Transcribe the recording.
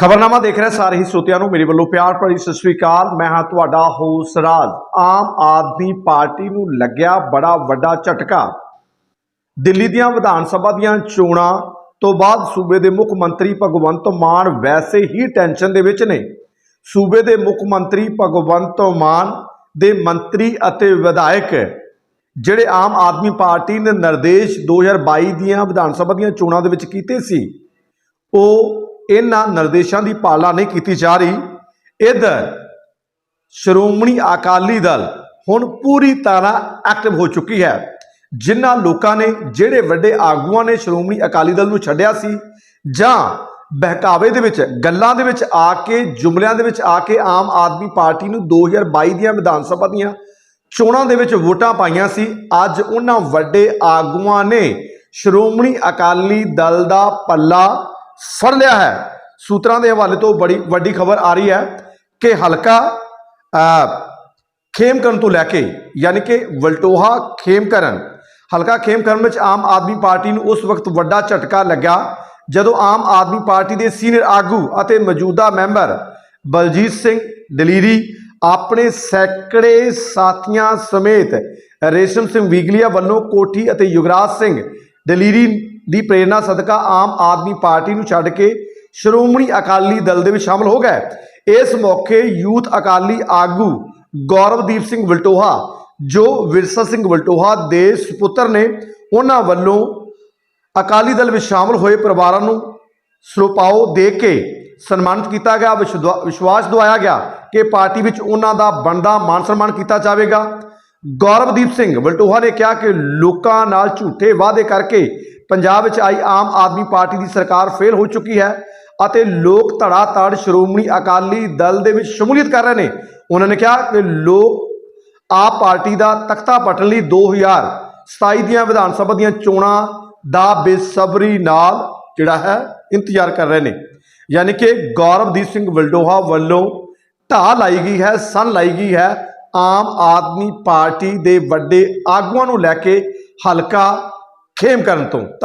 ਖਬਰਨਾਮਾ ਦੇਖ ਰਹੇ ਸਾਰੇ ਹੀ ਸਰੋਤਿਆਂ ਨੂੰ। ਮੇਰੇ ਵੱਲੋਂ ਪਿਆਰ ਭਰੀ ਸਤਿ ਸ੍ਰੀ ਅਕਾਲ। ਮੈਂ ਹਾਂ ਤੁਹਾਡਾ ਹੋਸ ਰਾਜ। ਆਮ ਆਦਮੀ ਪਾਰਟੀ ਨੂੰ ਲੱਗਿਆ ਬੜਾ ਵੱਡਾ ਝਟਕਾ। ਦਿੱਲੀ ਦੀਆਂ ਵਿਧਾਨ ਸਭਾ ਦੀਆਂ ਚੋਣਾਂ ਤੋਂ ਬਾਅਦ ਸੂਬੇ ਦੇ ਮੁੱਖ ਮੰਤਰੀ ਭਗਵੰਤ ਮਾਨ ਵੈਸੇ ਹੀ ਟੈਨਸ਼ਨ ਦੇ ਵਿੱਚ ਨੇ। ਸੂਬੇ ਦੇ ਮੁੱਖ ਮੰਤਰੀ ਭਗਵੰਤ ਮਾਨ ਦੇ ਮੰਤਰੀ ਅਤੇ ਵਿਧਾਇਕ, ਜਿਹੜੇ ਆਮ ਆਦਮੀ ਪਾਰਟੀ ਨੇ ਨਿਰਦੇਸ਼ 2022 ਦੀਆਂ ਵਿਧਾਨ ਸਭਾ ਦੀਆਂ ਚੋਣਾਂ ਦੇ ਵਿੱਚ ਕੀਤੇ ਸੀ, ਉਹ ਇਹਨਾਂ ਨਿਰਦੇਸ਼ਾਂ ਦੀ ਪਾਲਣਾ ਨਹੀਂ ਕੀਤੀ ਜਾ ਰਹੀ। ਇਧਰ ਸ਼੍ਰੋਮਣੀ ਅਕਾਲੀ ਦਲ ਹੁਣ ਪੂਰੀ ਤਰ੍ਹਾਂ ਐਕਟਿਵ ਹੋ ਚੁੱਕੀ ਹੈ। ਜਿਨ੍ਹਾਂ ਲੋਕਾਂ ਨੇ ਜਿਹੜੇ ਵੱਡੇ ਆਗੂਆਂ ਨੇ ਸ਼੍ਰੋਮਣੀ ਅਕਾਲੀ ਦਲ ਨੂੰ ਛੱਡਿਆ ਸੀ ਜਾਂ ਬਹਿਕਾਵੇ ਦੇ ਵਿੱਚ, ਗੱਲਾਂ ਦੇ ਵਿੱਚ ਆ ਕੇ, ਜੁਮਲਿਆਂ ਦੇ ਵਿੱਚ ਆ ਕੇ ਆਮ ਆਦਮੀ ਪਾਰਟੀ ਨੂੰ 2022 ਦੀਆਂ ਵਿਧਾਨ ਸਭਾ ਦੀਆਂ ਚੋਣਾਂ ਦੇ ਵਿੱਚ ਵੋਟਾਂ ਪਾਈਆਂ ਸੀ, ਅੱਜ ਉਹਨਾਂ ਵੱਡੇ ਆਗੂਆਂ ਨੇ ਸ਼੍ਰੋਮਣੀ ਅਕਾਲੀ ਦਲ ਦਾ ਪੱਲਾ ਫੜ ਲਿਆ ਹੈ। ਸੂਤਰਾਂ ਦੇ ਹਵਾਲੇ ਤੋਂ ਬੜੀ ਵੱਡੀ ਖਬਰ ਆ ਰਹੀ ਹੈ ਕਿ ਹਲਕਾ ਅ, ਖੇਮਕਰਨ ਤੋਂ ਲੈ ਕੇ ਯਾਨੀ ਕਿ ਵਲਟੋਹਾ ਖੇਮਕਰਨ ਹਲਕਾ ਖੇਮਕਰਨ ਵਿੱਚ ਆਮ ਆਦਮੀ ਪਾਰਟੀ ਨੂੰ ਉਸ ਵਕਤ ਵੱਡਾ ਝਟਕਾ ਲੱਗਾ ਜਦੋਂ ਆਮ ਆਦਮੀ ਪਾਰਟੀ ਦੇ ਸੀਨੀਅਰ ਆਗੂ ਅਤੇ ਮੌਜੂਦਾ ਮੈਂਬਰ ਬਲਜੀਤ ਸਿੰਘ ਦਲੀਰੀ ਆਪਣੇ ਸੈਕੜੇ ਸਾਥੀਆਂ ਸਮੇਤ ਰੇਸ਼ਮ ਸਿੰਘ ਵੀਗਲੀਆ ਵੱਲੋਂ ਕੋਠੀ ਅਤੇ ਯੁਗਰਾਜ ਸਿੰਘ ਦਲੀਰੀ ਦੀ ਪ੍ਰੇਰਣਾ ਸਦਕਾ ਆਮ ਆਦਮੀ ਪਾਰਟੀ ਨੂੰ ਛੱਡ ਕੇ ਸ਼੍ਰੋਮਣੀ ਅਕਾਲੀ ਦਲ ਦੇ ਵਿੱਚ ਸ਼ਾਮਲ ਹੋ ਗਏ ਇਸ ਮੌਕੇ ਯੂਥ ਅਕਾਲੀ ਆਗੂ ਗੌਰਵਦੀਪ ਸਿੰਘ ਵਲਟੋਹਾ, ਜੋ ਵਿਰਸਾ ਸਿੰਘ ਵਲਟੋਹਾ ਦੇ ਸੁਪੁੱਤਰ ਨੇ, ਉਹਨਾਂ ਵੱਲੋਂ ਅਕਾਲੀ ਦਲ ਵਿੱਚ ਸ਼ਾਮਲ ਹੋਏ ਪਰਿਵਾਰਾਂ ਨੂੰ ਸਰੋਪਾਓ ਦੇ ਕੇ ਸਨਮਾਨਿਤ ਕੀਤਾ ਗਿਆ। ਵਿਸ਼ਵਾ- ਵਿਸ਼ਵਾਸ ਦਵਾਇਆ ਗਿਆ ਕਿ ਪਾਰਟੀ ਵਿੱਚ ਉਹਨਾਂ ਦਾ ਬਣਦਾ ਮਾਨ ਸਨਮਾਨ ਕੀਤਾ ਜਾਵੇਗਾ। ਗੌਰਵਦੀਪ ਸਿੰਘ ਵਲਟੋਹਾ ਨੇ ਕਿਹਾ ਕਿ ਲੋਕਾਂ ਨਾਲ ਝੂਠੇ ਵਾਅਦੇ ਕਰਕੇ ਪੰਜਾਬ ਵਿੱਚ ਆਈ ਆਮ ਆਦਮੀ ਪਾਰਟੀ ਦੀ ਸਰਕਾਰ ਫੇਲ ਹੋ ਚੁੱਕੀ ਹੈ ਅਤੇ ਲੋਕ ਧੜਾ ਧੜ ਸ਼੍ਰੋਮਣੀ ਅਕਾਲੀ ਦਲ ਦੇ ਵਿੱਚ ਸ਼ਮੂਲੀਅਤ ਕਰ ਰਹੇ ਨੇ। ਉਹਨਾਂ ਨੇ ਕਿਹਾ ਕਿ ਲੋਕ ਆਪ ਪਾਰਟੀ ਦਾ ਤਖਤਾ ਪਟਣ ਲਈ 2027 ਦੀਆਂ ਵਿਧਾਨ ਸਭਾ ਦੀਆਂ ਚੋਣਾਂ ਦਾ ਬੇਸਬਰੀ ਨਾਲ ਜਿਹੜਾ ਹੈ ਇੰਤਜ਼ਾਰ ਕਰ ਰਹੇ ਨੇ। ਯਾਨੀ ਕਿ ਗੌਰਵਦੀਪ ਸਿੰਘ ਵਲਡੋਹਾ ਵੱਲੋਂ ਢਾਹ ਲਾਈ ਗਈ ਹੈ, ਸਨ ਲਾਈ ਗਈ ਹੈ। ਆਮ ਆਦਮੀ ਪਾਰਟੀ ਦੇ ਵੱਡੇ ਆਗੂਆਂ ਨੂੰ ਲੈ ਕੇ ਹਲਕਾ ਖੇਮ ਕਰਨ ਤੋਂ।